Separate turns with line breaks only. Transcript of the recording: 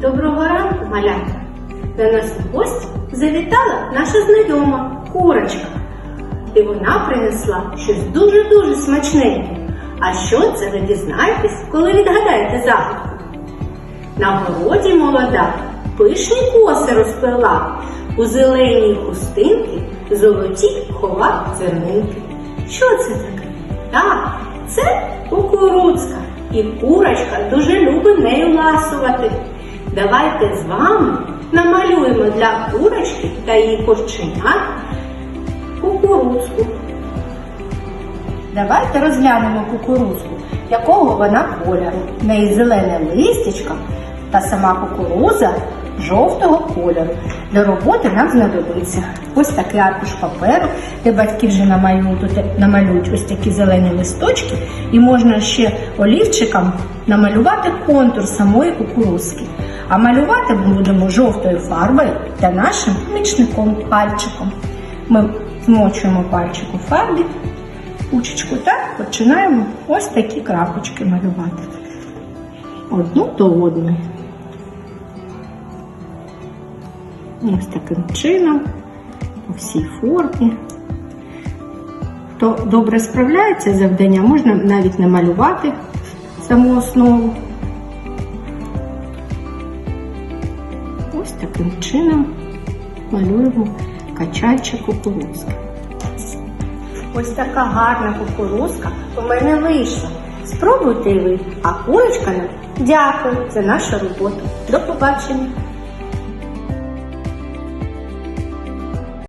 Доброго ранку, малята! До нас у гості завітала наша знайома курочка. І вона принесла щось дуже-дуже смачненьке. А що це ви дізнаєтесь, коли відгадаєте загадку? На городі молода пишні коси розплела, у зеленій хустинки золоті хова зернинки. Що це таке? Так, це кукурудзка. І курочка дуже любить нею ласувати. Давайте з вами намалюємо для курочки та її курченят кукурудзку. Давайте розглянемо кукурудзку, якого вона кольору. В неї зелене листячко та сама кукурудза жовтого кольору. Для роботи нам знадобиться ось такий аркуш паперу, де батьки вже намалюють, ось такі зелені листочки, і можна ще олівчиком намалювати контур самої кукурудзки. А малювати будемо жовтою фарбою та нашим помічником пальчиком. Ми змочуємо пальчик у фарбі, кучечку та починаємо ось такі крапочки малювати. Одну до одної. Ось таким чином, по всій формі. Хто добре справляється з завданням, можна навіть намалювати саму основу. Ось таким чином малюємо качальчик кукурудзки. Ось така гарна кукурудзка у мене вийшла. Спробуйте і ви, а курочка нам дякую за нашу роботу. До побачення!